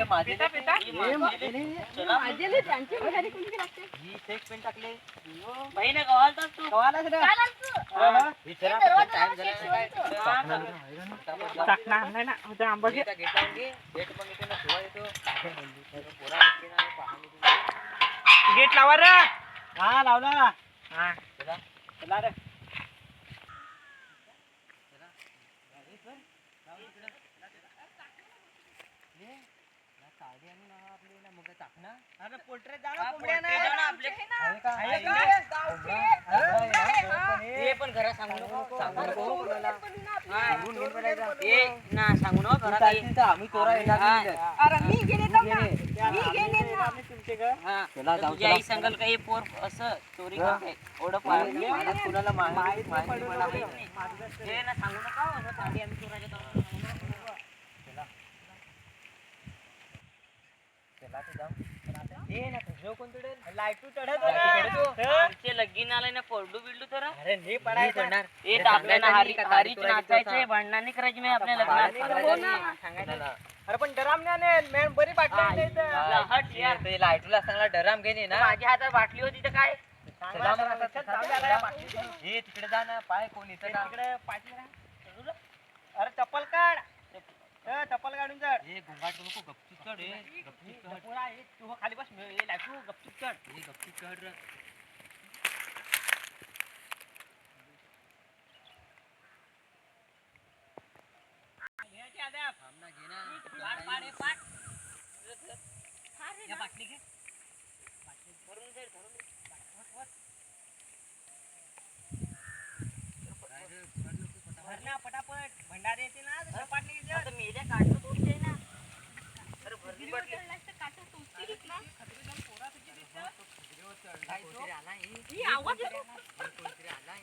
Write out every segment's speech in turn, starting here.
हे माझे हे माझे नाही. ही तेच पेन टाकले. कवालाच रे. हा, हा. हे जरा फक्त time झाला काय. टाकणार ना, आहे का ना? गेट गेट लावून घे. गेट मग इथे ना ठेवा येतो. पोरा बसली ना, पाहणी तुम्ही. गेट हा हा अरे पोल्ट्री कोंबड्या नाही आहे का? हे पण घरात सांगू नको सांगू नको. सांगू नको चालशील तर आम्ही येणार नाही तर चला आई सांगाल का हे पोर असं चोरी हा. करते ओढ पाळ मला कुणाला माहिती माहिती माहिती पडू पडला नको. पाहिजे. हे ना सांगू नका हो, असं आम्ही चोराच्या दारात सांगू नका. चला तर जाऊ. हे ना तुझं कोणतं लाईटू चढत आमचे लगीन ना पडू तर. अरे नाही पडायचं. हे आपल्याला हरी नाही हरीच नाचायचंय करायची आपल्या लग्नात. सांगायचं. अरे पण मॅन बरी हट लाईटूला चांगला डराम घेणे ना. माझ्या हातात बाटली होती तर काय. हे तिकडे जा ना पाय कोण तिकडे ना. अरे चप्पल काढ. ए, चप्पल काढून चढ. हे नको चढ हो खाली बस लाईटू गपचूप चढ गपचूप चढ रे. घ्यायची आता. थांब ना, घे ना. पाड, पाड, हे पाड. या बाटली पटापट. भंडारे येते ना पाटली. आता मेल्या काढलं तुमचे ना अरे भरली बाटली काय कोणतरी आला हे. ही आवाज येतो. हे कोणतरी आला हे.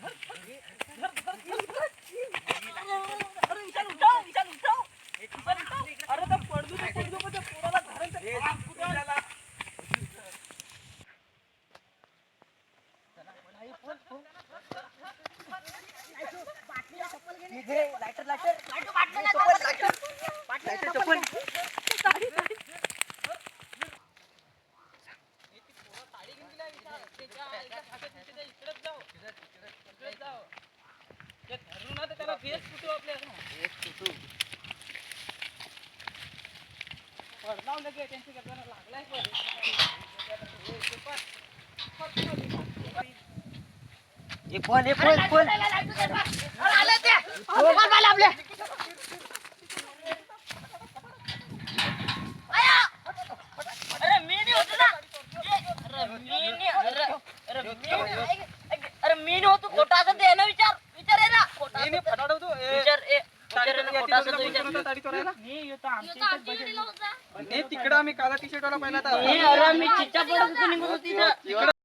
अरे विशाल उठव, विशाल उठव. विशाल उठव. अरे तर पडदू दे, पडदू दे, पोराला धरण तर आग कुठं आला? अरे आले ते. मी नाही होतो ना. अरे मी नाही अरे अरे मी नाही. अरे मी नाही होतो. खोटा असं ते ना विचार. विचार आहे ना. खोटा मी असं- फटाडवतो ए, विचार ए साडी विचार आहे ना, चोरी खोटा येते, असं तुला विचार. कोण करतं साडी चोरायला? यो तर आमच्या इथेच होता. हे तिकडं आम्ही काला टी शर्ट वाला पहिला